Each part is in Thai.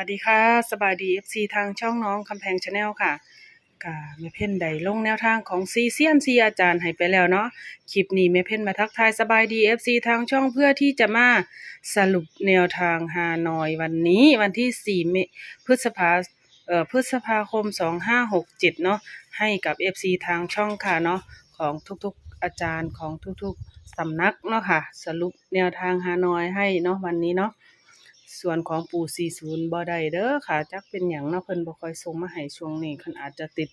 วัสดีค่ะสบายดี FC ทางช่องน้องคำแพงชาแนลค่ะกาแม่เพ่นใดลงแนวทางของซีเซียนซีอาจารย์ให้ไปแล้วเนาะคลิปนี้แม่เพ่นมาทักทายสบายดี FC ทางช่องเพื่อที่จะมาสรุปแนวทางฮานอยวันนี้วันที่4เมพฤษภาเอ่อพฤษภาคม 2567 เนาะให้กับ FC ทางช่องค่ะเนาะของทุกๆอาจารย์ของทุกๆสำนักเนาะค่ะ สรุปแนวทางฮานอยให้เนาะวันนี้เนาะ ส่วนของปู่40บ่ได้เด้อค่ะจักเป็นหยังเนาะเพิ่นบ่ค่อยส่งมาให้ช่วงนี้เพิ่นอาจจะติด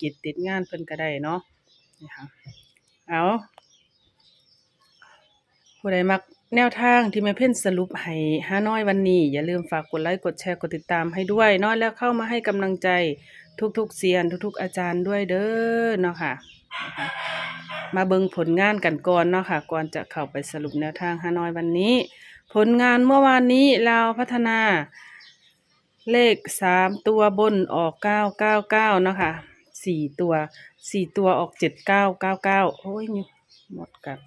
กิจติดงานเพิ่นก็ได้เนาะนี่ค่ะเอาผู้ใดมักแนวทางที่แม่เพ่นสรุปให้ฮานอยวันนี้ อย่าลืมฝากกดไลค์กดแชร์กดติดตามให้ด้วยเนาะแล้วเข้ามาให้กำลังใจทุกๆเซียนทุกๆอาจารย์ด้วยเด้อเนาะค่ะนะคะ มาเบิ่งผลงานกันก่อนเนาะค่ะ ก่อนจะเข้าไปสรุปแนวทางฮานอยวันนี้ ผลงานเมื่อวานนี้ลาพัฒนา เลขสามตัวบนออกเก้าเก้าเก้านาะคะสี่ตัวสี่ตัวออกเจ็ดเก้าเก้าเก้าโอ้ยนี่หมดกัน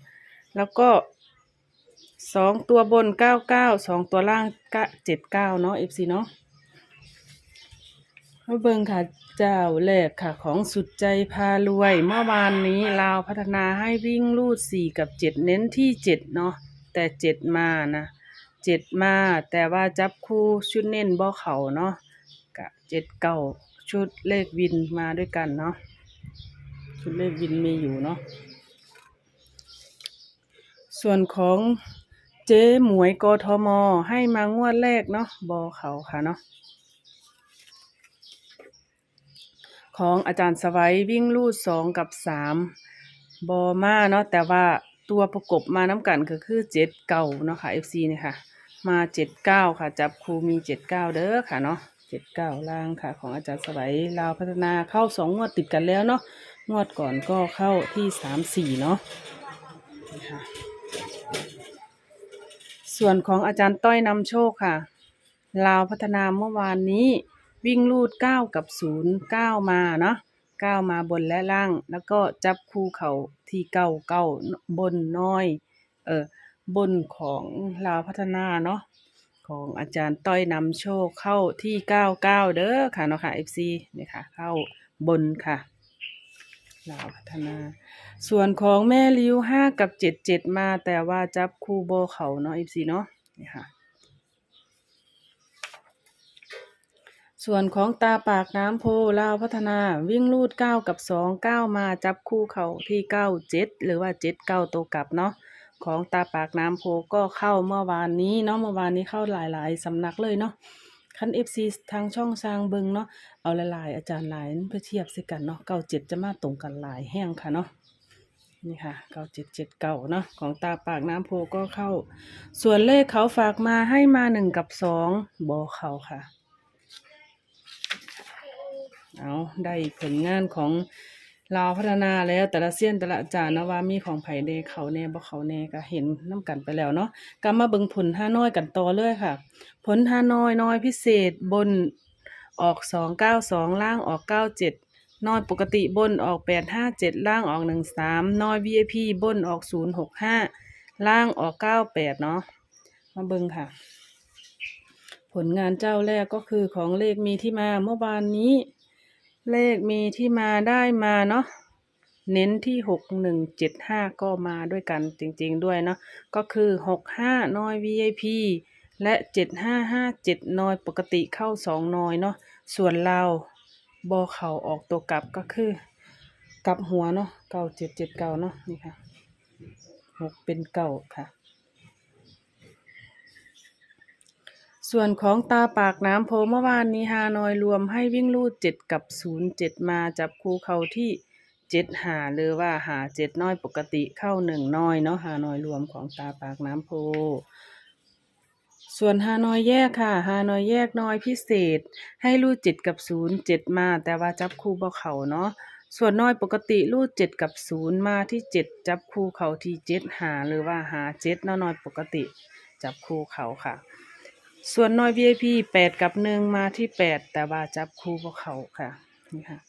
แล้วก็สองตัวบนเก้าเก้าสองตัวล่างเจ็ดเก้าเนาะเอฟซีเนาะ มาเบิงค่ะ เจ้าแรกค่ะ ของสุดใจพารวย เมื่อวานนี้ลาวพัฒนาให้วิ่งลูดสี่กับเจ็ดเน้นที่เจ็ดเนาะแต่เจ็ดมานะเจ็ดมา แต่ว่าจับคู่ชุดเน้นบ่เขาเนาะกะเจ็ดเก้าชุดเลขวินมาด้วยกันเนาะชุดเลขวินมีอยู่เนาะส่วนของเจ๊หมวยกทม ให้มางวดแรกเนาะบ่เขาค่ะเนาะ ของอาจารย์สวัยวิ่งลูดสองกับสามบอมาเนาะแต่ว่าตัวประกบมาน้ำกันก็คือเจ็ดเก้าเนาะค่ะ FC เนี่ยค่ะ มาเจ็ดเก้าค่ะ จับครูมีเจ็ดเก้าเด้อค่ะเนาะเจ็ดเก้าล่างค่ะ ของอาจารย์สวัยลาวพัฒนาเข้าสองงวดติดกันแล้วเนาะงวดก่อนก็เข้าที่สามสี่เนาะนะค่ะส่วนของอาจารย์ต้อยนำโชคค่ะ ลาวพัฒนาเมื่อวานนี้ วิ่งลูดเก้ากับศูนย์เก้ามาเนาะเก้ามาบนและล่าง แล้วก็จับคู่เขาที่เก้าเก้าบนน้อย เออบนของลาวพัฒนาเนาะของอาจารย์ต้อยนำโชคเข้าที่เก้าเก้าเด้อค่ะเนาะค่ะ FC นี่ค่ะ เข้าบนค่ะลาวพัฒนา ส่วนของแม่ริ้วห้ากับเจ็ดเจ็ดมาแต่ว่าจับคู่โบเขาเนาะ FC เนาะนี่ค่ะ ส่วนของตาปากน้ำโพลาวพัฒนาวิ่งลูดเก้ากับสองเก้ามาจับคู่เขาที่เก้าเจ็ดหรือว่าเจ็ดเก้าตัวกลับเนาะของตาปากน้ำโพก็เข้าเมื่อวานนี้เนาะเมื่อวานนี้เข้าหลายๆสำนักเลยเนาะคันเอฟซีทางช่องสร้างเบิงเนาะเอาหลายๆอาจารย์หลายเพื่อเทียบสิกันเนาะเก้าเจ็ดจะมาตรงกันหลายแห้งค่ะเนาะนี่ค่ะเก้าเจ็ดเจ็ดเก้าเนาะของตาปากน้ำโพก็เข้า ส่วนเลขเขาฝากมาให้มาหนึ่งกับสองบอเขาค่ะ เอาได้ผลงานของลาวพัฒนาแล้วแต่ละเสี้ยนแต่ละจารย์นะว่ามีของไผ่เนเขาแน่บ่เขาแน่ก็เห็นน้กันไปแล้วเนาะก็มาเบิ่งผลห้าน้อยกันต่อเลยค่ะ ผลห้าน้อยน้อยพิเศษบนออกสองเก้าสองล่างออกเก้าเจ็ดน้อยปกติบนออกแปดห้าเจ็ดล่างออกหนึ่งสามน้อย VIP บนออกศูนย์หกห้าล่างออกเก้าแปดเนาะมาเบิ่งค่ะ ผลงานเจ้าแรกก็คือของเลขมีที่มาเมื่อวานนี้ เลขมีที่มาได้มาเนาะเน้นที่หกหนึ่งเจ็ดห้าก็มาด้วยกันจริงๆด้วยเนาะก็คือหกห้าน้อย VIP และเจ็ดห้าห้าเจ็ดน้อยปกติเข้าสองน้อยเนาะส่วนเราบอเข่าออกตัวกลับก็คือกลับหัวเนาะเก้าเจ็ดเจ็ดเก้าเนาะนี่ค่ะหกเป็นเก้าค่ะ ส่วนของตาปากน้ำโพเมื่อวานนี้ฮานอยรวมให้วิ่งลูดเจ็ดกับศูนย์เจ็ดมาจับคู่เขาที่เจ็ดหาหรือว่าหาเจ็ดน้อยปกติเข้าหนึ่งน้อยเนาะฮานอยรวมของตาปากน้ำโพ ส่วนฮานอยแยกค่ะฮานอยแยกน้อยพิเศษ ให้ลูดเจ็ดกับศูนย์เจ็ดมา แต่ว่าจับคู่บ่เขาเนาะส่วนน้อยปกติลูดเจ็ดกับศูนย์มาที่เจ็ดจับคู่เขาที่เจ็ดหาหรือว่าหาเจ็ดน้อยปกติ จับคู่เขาค่ะ ส่วนน้อย VIP แปดกับหนึ่งมาที่แปดแต่ว่าจับคู่พวกเขาค่ะนี่ค่ะ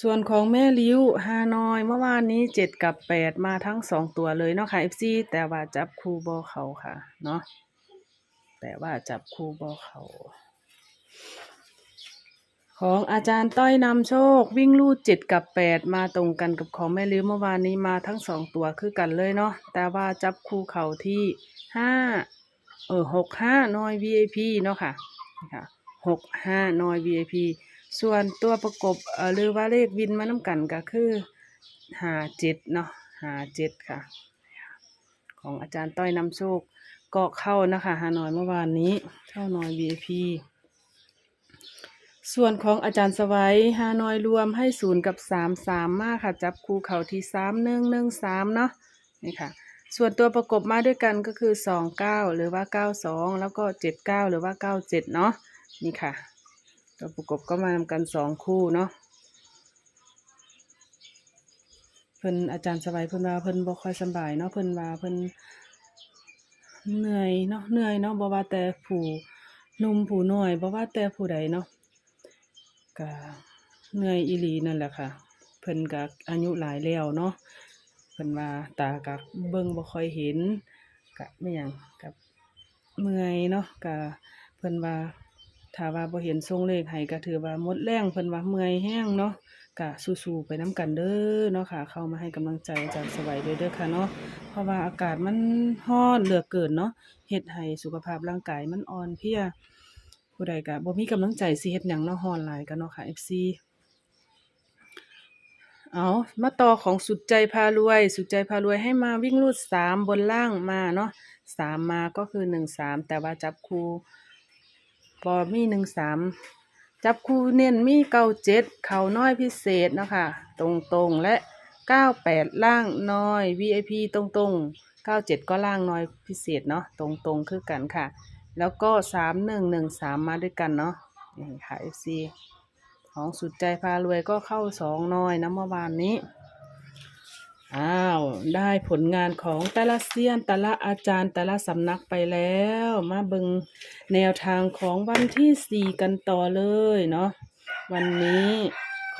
ส่วนของแม่ลิ้วฮานอยเมื่อวานนี้เจ็ดกับแปดมาทั้งสองตัวเลยเนาะค่ะ FC แต่ว่าจับคู่บอเขาค่ะเนาะแต่ว่าจับคู่บ่เขา ของอาจารย์ต้อยนำโชค วิ่งลูดเจ็ดกับแปดมาตรงกันกับของแม่ลืมเมื่อวานนี้มาทั้งสองตัวคือกันเลยเนาะแต่ว่าจับคู่เขาที่ห้าเออหกห้าน้อย VIP เนาะค่ะนี่ค่ะหกห้าน้อย VIP ส่วนตัวประกบเออหรือว่าเลขวินมาน้ำกันก็คือห้าเจ็ดเนาะห้าเจ็ดค่ะ ของอาจารย์ต้อยนำโชคเก็เข้านะคะฮานอยเมื่อวานนี้ เข้าน้อย VIP ส่วนของอาจารย์สวัยฮานอยรวมให้ศูนย์กับสามสามมากค่ะ จับคู่เขาที่สามหนึ่งหนึ่งสามเนาะนี่ค่ะ ส่วนตัวประกบมาด้วยกันก็คือสองเก้าหรือว่าเก้าสองแล้วก็เจ็ดเก้าหรือว่าเก้าเจ็ดเนาะนี่ค่ะ ตัวประกบก็มานำกันสองคู่เนาะเพิ่นอาจารย์สบายเพิ่นว่าเพิ่นบ่ค่อยสบายเนาะเพิ่นว่าเพิ่นเหนื่อยเนาะเหนื่อยเนาะบ่ว่าแต่ผู้นุ่มผู้น้อยบ่ว่าแต่ผู้ใดเนาะ ก็เหนื่อยอีหลีนั่นแหละค่ะ เพิ่นก็อายุหลายแล้วเนาะเพิ่นว่าตาก็เบิ่งบ่ค่อยเห็นก็ไม่หยังกับเมื่อยเนาะก็เพิ่นว่าถ้าว่าบ่เห็นทรงเลขให้ก็ถือว่าหมดแรงเพิ่นว่าเมื่อยแห้งเนาะก็สู้ๆไปนํกันเด้อเนาะค่ะ เข้ามาให้กำลังใจจารย์สวัยด้วยเด้อค่ะเนาะเพราะว่าอากาศมันร้อนเหลือเกินเนาะเฮ็ดให้สุขภาพร่างกายมันอ่อนเพลีย ผู้ใดก็บ่มีกำลังใจสิเฮ็ดหยังเนาะร้อนหลายก็เนาะค่ะ FC เอามาต่อของสุดใจพารวย สุดใจพารวยให้มาวิ่งรูดสามบนล่างมาเนาะสามมาก็คือหนึ่งสามแต่ว่าจับคู่พอมีหนึ่งสามจับคู่เน้นมีเก้าเจ็ดเข่าน้อยพิเศษเนาะค่ะตรงตรงและเก้าแปดล่างน้อย VIP ตรงตรงเก้าเจ็ดก็ล่างน้อยพิเศษเนาะตรงตรงคือกันค่ะ แล้วก็สามหนึ่งหนึ่งสามมาด้วยกันเนาะนี่ค่ะ FC ของสุดใจพารวยก็เข้าสองน้อยนะเมื่อวานนี้ อ้าว ได้ผลงานของแต่ละเซียนแต่ละอาจารย์แต่ละสำนักไปแล้ว มาบิงแนวทางของวันที่สี่กันต่อเลยเนาะวันนี้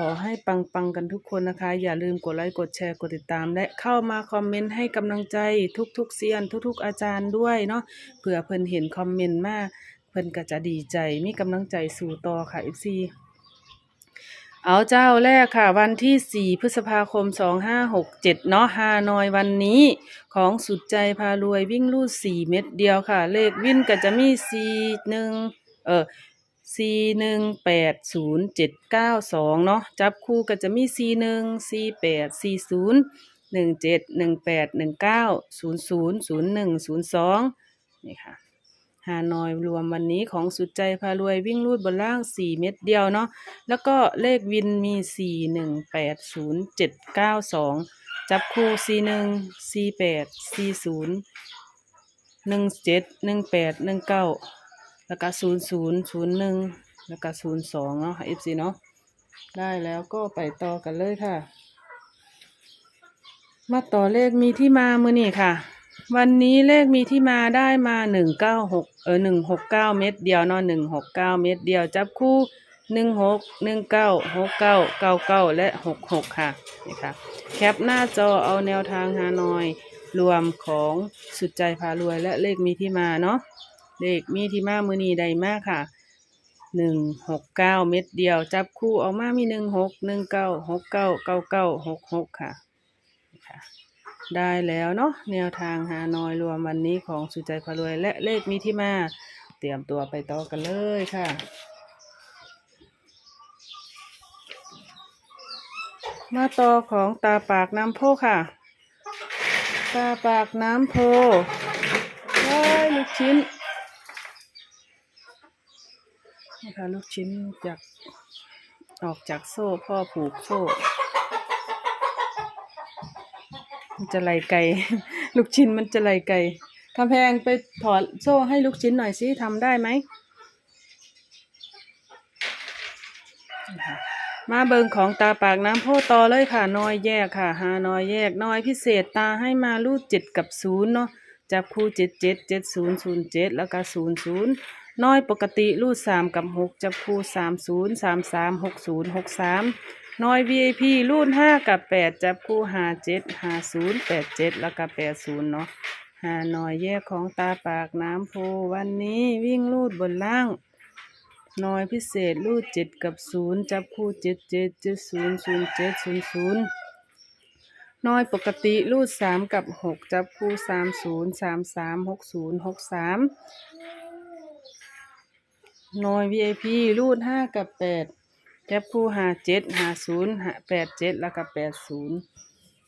ขอให้ปังๆกันทุกคนนะคะ อย่าลืมกดไลค์กดแชร์กดติดตาม และเข้ามาคอมเมนต์ให้กำลังใจทุกๆเซียน ทุกๆอาจารย์ด้วยเนาะเผื่อเพิ่นเห็นคอมเมนต์มาเพิ่นก็จะดีใจมีกำลังใจสู่ต่อค่ะ FC เอาเจ้าแรกค่ะ วันที่ 4 พฤษภาคม 2567 เนาะฮานอยวันนี้ของสุดใจพารวยวิ่งลูด4 เม็ดเดียวค่ะ เลขวิ่นก็จะมี 4 1 เออ สี่หนึ่งแปดศูนย์เจ็ดเก้าสองเนาะจับคู่ก็จะมีสี่หนึ่งสี่แปดสี่ศูนย์หนึ่งเจ็ดหนึ่งแปดหนึ่งเก้าศูนย์ศูนย์ศูนย์หนึ่งศูนย์สองนี่ค่ะฮานอยรวมวันนี้ของสุดใจพารวยวิ่งรูดบนล่างสี่เม็ดเดียวเนาะแล้วก็เลขวินมี C หนึ่งแปดศูนย์เจ็ดเก้าสองจับคู่ C หนึ่ง C แปด C ศูนย์หนึ่งเจ็ดหนึ่งแปดหนึ่งเก้า แล้วก็0 0 0 1แล้วก็0 2เนาะค่ะ FC เนาะได้แล้วก็ไปต่อกันเลยค่ะ มาต่อเลขมีที่มามือนี่ค่ะ วันนี้เลขมีที่มาได้มาหนึ่งเก้าหกเออหนึ่งหกเก้าเม็ดเดียวเนาะหนึ่งหกเก้าเม็ดเดียวจับคู่หนึ่งหกหนึ่งเก้าหกเก้าเก้าเก้าและหกหกค่ะนี่ค่ะ แคปหน้าจอเอาแนวทางฮานอย รวมของสุดใจพารวยและเลขมีที่มาเนาะ เลขมีที่มามือนีใดมากค่ะหนึ่งหกเก้าเม็ดเดียว จับคู่ออกมามีหนึ่งหกหนึ่งเก้าหกเก้าเก้าเก้าหกหกค่ะ ได้แล้วเนาะแนวทางฮานอยรวมวันนี้ของสุใจพารวย และเลขมีที่มา เตรียมตัวไปต่อกันเลยค่ะ มาต่อของตาปากน้ำโพค่ะ ตาปากน้ำโพว้ายลูกชิ้น นี่ค่ะลูกชิ้นจากออกจากโซ่พ่อผูกโซ่มันจะไหลไก่ลูกชิ้นมันจะไหลไก่คำแพงไปถอดโซ่ให้ลูกชิ้นหน่อยสิทำได้ไหม มาเบิงของตาปากน้ำโพต่อเลยค่ะน้อยแยกค่ะหาน้อยแยกน้อยพิเศษตาให้มารูดเจ็ดกับศูนย์เนาะจับคู่เจ็ดเจ็ดเจ็ดศูนย์ศูนย์เจ็ดแล้วก็ศูนย์ศูนย์ น้อยปกติรูดสามกับหกจับคู่สามศูนย์สามสามหกศูนย์หกสามน้อย VIP รุ่นห้ากับแปดจับคู่ห้าเจ็ดห้าศูนย์แปดเจ็ดแล้วก็แปดศูนย์เนาะหาหน่อยแยกของตาปากน้ำโพวันนี้วิ่งลูดบนล่างน่อยพิเศษลูดเจ็ดกับศูนย์จับคู่เจ็ดเจ็ดเจ็ดศูนย์ศูนย์เจ็ดศูนย์ศูนย์น้อยปกติลูดสามกับหกจับคู่สามศูนย์สามสามหกศูนย์หกสาม น้อย VIP ลูดห้ากับแปดจับคู่หาเจ็ดหาศูนย์หาแปดเจ็ดแล้วก็แปดศูนย์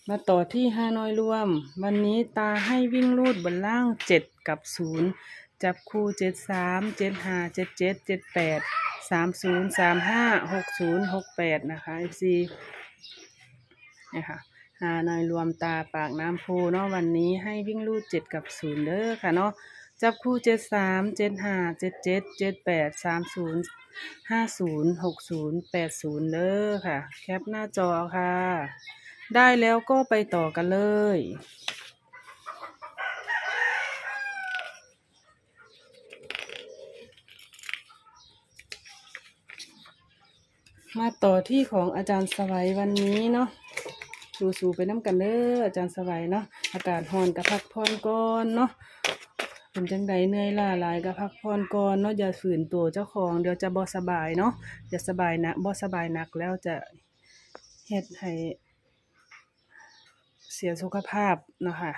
มาต่อที่ห้าน้อยรวม วันนี้ตาให้วิ่งลูดบนล่างเจ็ดกับศูนย์จับคู่เจ็ดสามเจ็ดห้าเจ็ดเจ็ดเจ็ดแปดสามศูนย์สามห้าหกศูนย์หกแปดนะคะ FC นะคะห้าน้อยรวมตาปากน้ำโพเนาะวันนี้ให้วิ่งลูดเจ็ดกับศูนย์เด้อค่ะเนาะ จับคู่เจ็ดสามเจ็ดห้าเจ็ดเจ็ดเจ็ดแปดสามศูนย์ห้าศูนย์หกศูนย์แปดศูนย์เด้อค่ะ แคปหน้าจอค่ะ ได้แล้วก็ไปต่อกันเลย มาต่อที่ของอาจารย์สวัยวันนี้เนาะสู้ๆไปน้ำกันเด้ออาจารย์สวัยเนาะอากาศร้อนก็พักผ่อนก่อนเนาะ เป็นจังใดเหนื่อยล้าหลายก็พักผ่อนก่อนเนาะอย่าฝืนตัวเจ้าของเดี๋ยวจะบ่สบายเนาะอย่าสบายนะบ่สบายหนักแล้วจะเฮ็ดให้เสียสุขภาพเนาะค่ะ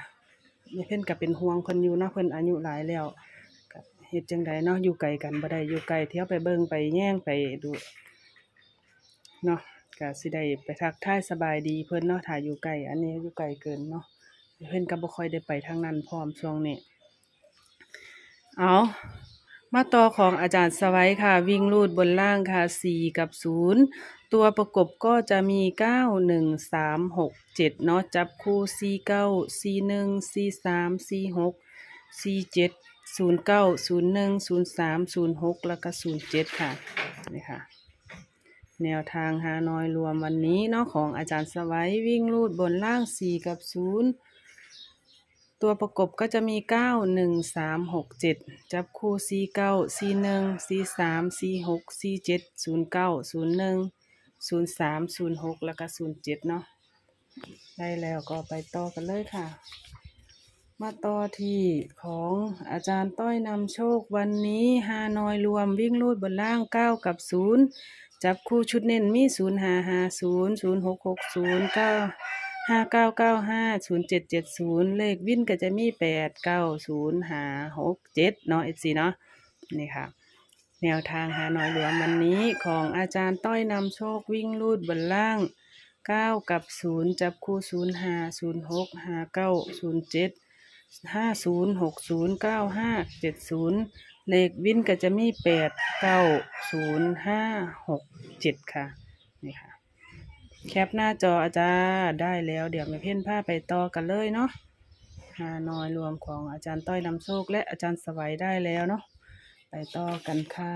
เพิ่นก็เป็นห่วงเพิ่นอยู่เนาะเพิ่นอายุหลายแล้วก็เฮ็ดจังใดเนาะอยู่ไกลกันบ่ได้อยู่ไกลเที่ยวไปเบิ่งไปแย่งไปดูเนาะก็สิได้ไปทักทายสบายดีเพิ่นเนาะถ้าอยู่ไกลอันนี้อยู่ไกลเกินเนาะเพิ่นก็บ่ค่อยได้ไปทางนั้นพร้อมช่วงนี้ เอามาต่อของอาจารย์สวัยค่ะ วิ่งลูดบนล่างค่ะสี่กับศูนย์ตัวประกบก็จะมีเก้าหนึ่งสามหกเนาะจับคู่สี่เก้าสี่หนึ่งสี่สามสี่หกสี่เจ็ดศูนย์เก้าศูนย์หนึ่งศูนย์สามศูนย์หกแล้วก็ศูนย์เจ็ดค่ะนี่ค่ะ แนวทางหานอยรวมวันนี้เนาะของอาจารย์สวัยวิ่งลูดบนล่างสี่กับศูนย์ ตัวประกบก็จะมีเก้าหนึ่งสามหกเจ็ดจับคู่สี่เก้าสี่หนึ่งสี่สามสี่หกสี่เจ็ดศูนย์เก้าศูนย์หนึ่งศูนย์สามศูนย์หกแล้วก็ศูนย์เจ็ดเนาะได้แล้วก็ไปต่อกันเลยค่ะ มาต่อที่ของอาจารย์ต้อยนำโชควันนี้ฮานอยรวมวิ่งลูดบนล่างเก้ากับศูนย์จับคู่ชุดเน้นมีศูนย์ห้าห้าศูนย์ศูนย์หกหกศูนย์เก้า ห้าเก้าเก้าห้าศูนย์เจ็ดเจ็ดศูนย์เลขวินก็จะมีแปดเก้าศูนย์หาหกเจ็ดเนาะเอฟซีเนาะนี่ค่ะ แนวทางหาหน่อยหลวมวันนี้ของอาจารย์ต้อยนำโชควิ่งลูดบนล่างเก้ากับศูนย์จับคู่ศูนย์หาศูนย์หกห้าเก้าศูนย์เจ็ดห้าศูนย์หกศูนย์เก้าห้าเจ็ดศูนย์เลขวินก็จะมีแปดเก้าศูนย์ห้าหกเจ็ดค่ะนี่ค่ะ แคปหน้าจออาจารย์ได้แล้ว เดี๋ยวมาเพ่นผ้าไปต่อกันเลยเนาะฮานอยรวมของอาจารย์ต้อยนำโชค และอาจารย์สวัยได้แล้วเนาะไปต่อกันค่ะ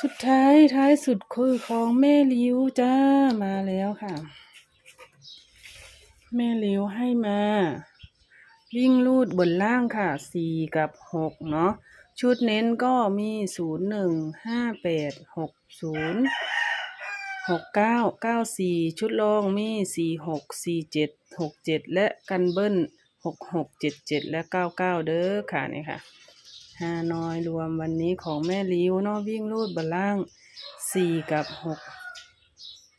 สุดท้ายท้ายสุดคือของแม่ลิวจ้ามาแล้วค่ะ แม่ลิวให้มา วิ่งลูดบนล่างค่ะสี่กับหกเนาะชุดเน้นก็มีศูนย์หนึ่งห้าแปดหกศูนย์ หกเก้าเก้าสี่ชุดรองมีสี่หกสี่เจ็ดหกเจ็ดและกันเบิ้ลหกหกเจ็ดเจ็ดและเก้าเก้าเด้อค่ะนี่ค่ะห้านอยรวมวันนี้ของแม่ลิ้วนาะวิ่งรูดบนล่างสี่กับหก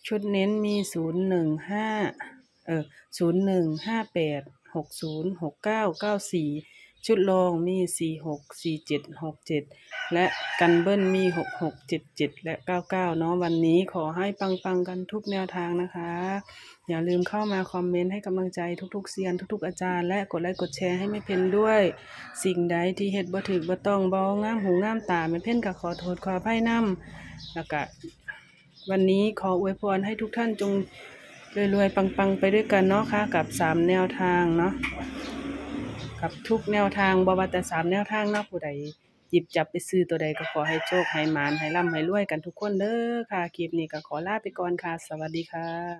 ชุดเน้นมีศูนย์หนึ่งห้าเออศูนย์หนึ่งห้าแปดหกศูนย์หกเก้าเก้าสี่ ชุดรองมีสี่หกสี่เจ็ดหกเจ็ดและกันเบิ้ลมีหกหกเจ็ดเจ็ดและเก้าเก้าเนาะวันนี้ขอให้ปังปังๆกันทุกแนวทางนะคะ อย่าลืมเข้ามาคอมเมนต์ให้กำลังใจทุกๆเซียนทุกๆอาจารย์และกดไลค์กดแชร์ให้ไม่เพ่นด้วย สิ่งใดที่เฮ็ดบ่ถึกบ่ต้องบ่งามหูงามตาไม่เพ่นก็ขอโทษขออภัยนํแล้วก็วันนี้ขออวยพรให้ทุกท่านจงรวยๆ ปังๆ ไปด้วยกันเนาะค่ะกับสามแนวทางเนาะ กับทุกแนวทางบ่ว่าแต่สามแนวทางเนาะผู้ใดหยิบจับไปซื้อตัวใดก็ขอให้โชคให้หมานให้ร่ำให้รวยกันทุกคนเด้อค่ะ คลิปนี้ก็ขอลาไปก่อนค่ะ สวัสดีค่ะ